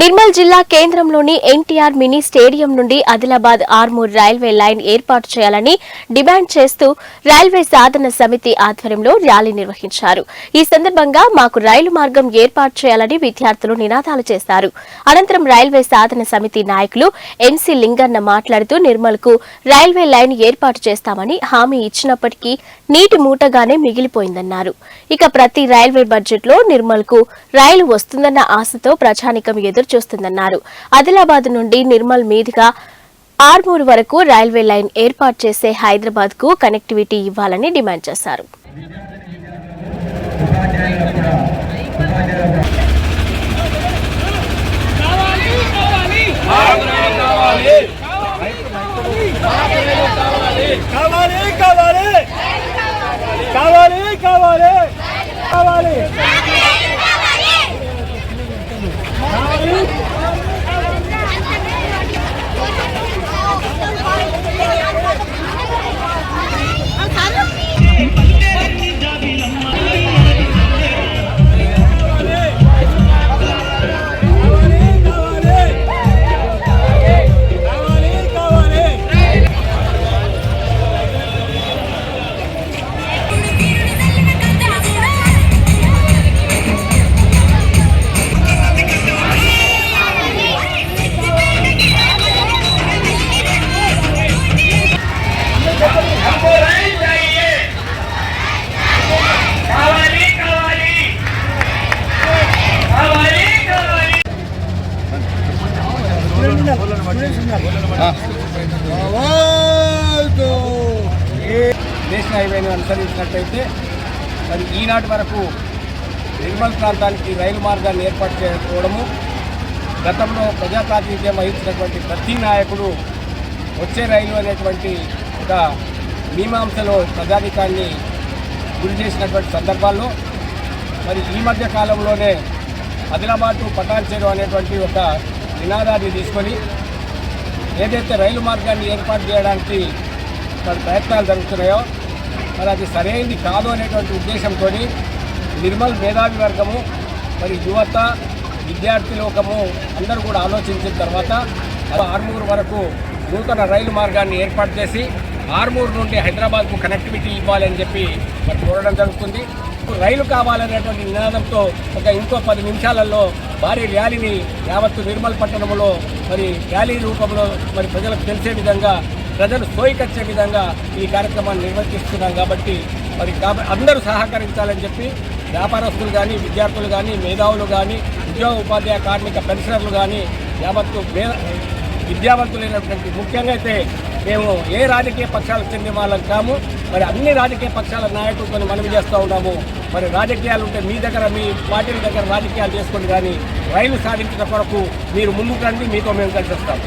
నిర్మల్ జిల్లా కేంద్రంలోని NTR mini stadium నుండి ఆదిలాబాద్ ఆర్మూర్ రైల్వే లైన్ ఏర్పాటు చేయాలని డిమాండ్ చేస్తూ రైల్వే సాధన సమితి ఆధ్వర్యంలో ర్యాలీ నిర్వహించారు. ఈ సందర్భంగా మాకు రైలు మార్గం ఏర్పాటు చేయాలని విద్యార్థులు నినాదాలు చేశారు. అనంతరం రైల్వే సాధన సమితి నాయకులు ఎన్సీ లింగన్న మాట్లాడుతూ నిర్మల్కు రైల్వే లైన్ ఏర్పాటు చేస్తామని హామీ ఇచ్చినప్పటికీ నీటి మూటగానే మిగిలిపోయిందన్నారు. ఇక ప్రతి రైల్వే బడ్జెట్లో నిర్మల్కు రైలు వస్తుందన్న ఆశతో ప్రజానికం ఎదురు చూస్తుందన్నారు. ఆదిలాబాద్ నుండి నిర్మల్ మీదుగా ఆర్మూర్ వరకు రైల్వే లైన్ ఏర్పాటు చేసే హైదరాబాద్కు కనెక్టివిటీ ఇవ్వాలని డిమాండ్ చేశారు. కావాలి కావాలి కావాలి. కావాలి కావాలి. నేషనల్ హైవేని అనుసరించినట్టయితే మరి ఈనాటి వరకు నిర్మల్ ప్రాంతానికి రైలు మార్గాన్ని ఏర్పాటు చేసుకోవడము గతంలో ప్రజా ప్రాతినిధ్యం వహించినటువంటి ప్రతి నాయకుడు వచ్చే రైలు అనేటువంటి ఒక మీమాంసలో ప్రజాధికాన్ని గురి చేసినటువంటి సందర్భాల్లో మరి ఈ మధ్య కాలంలోనే ఆదిలాబాద్ టు పటాన్చేరు అనేటువంటి ఒక నినాదాన్ని తీసుకొని ఏదైతే రైలు మార్గాన్ని ఏర్పాటు చేయడానికి మరి ప్రయత్నాలు జరుగుతున్నాయో మరి అది సరైనది కాదు అనేటువంటి ఉద్దేశంతో నిర్మల్ మేధావి వర్గము మరి యువత విద్యార్థి లోకము అందరూ కూడా ఆలోచించిన తర్వాత ఆర్మూరు వరకు నూతన రైలు మార్గాన్ని ఏర్పాటు చేసి ఆర్మూరు నుండి హైదరాబాద్కు కనెక్టివిటీ ఇవ్వాలని చెప్పి మరి కోరడం జరుగుతుంది. రైలు కావాలనేటువంటి నినాదంతో ఒక ఇంకో పది నిమిషాలలో భారీ ర్యాలీని యావత్తు నిర్మల్ పట్టణంలో మరి ర్యాలీ రూపంలో మరి ప్రజలకు తెలిసే విధంగా ప్రజలు సోయికొచ్చే విధంగా ఈ కార్యక్రమాన్ని నిర్వర్తిస్తున్నాం కాబట్టి మరి అందరూ సహకరించాలని చెప్పి వ్యాపారస్తులు కానీ విద్యార్థులు కానీ మేధావులు కానీ ఉద్యోగ ఉపాధ్యాయ కార్మిక పెన్షనర్లు కానీ యావత్తు మే విద్యావంతులైనటువంటి ముఖ్యంగా అయితే మేము ఏ రాజకీయ పక్షాలకు చెందిన వాళ్ళం కాము మరి అన్ని రాజకీయ పక్షాల నాయకులతో మనవి చేస్తూ ఉన్నాము. మరి రాజకీయాలు ఉంటే మీ దగ్గర మీ పార్టీల దగ్గర రాజకీయాలు చేసుకోండి కానీ రైలు సాధించిన కొరకు మీరు ముందుకు రండి మీతో మేము కలిసి వస్తాం.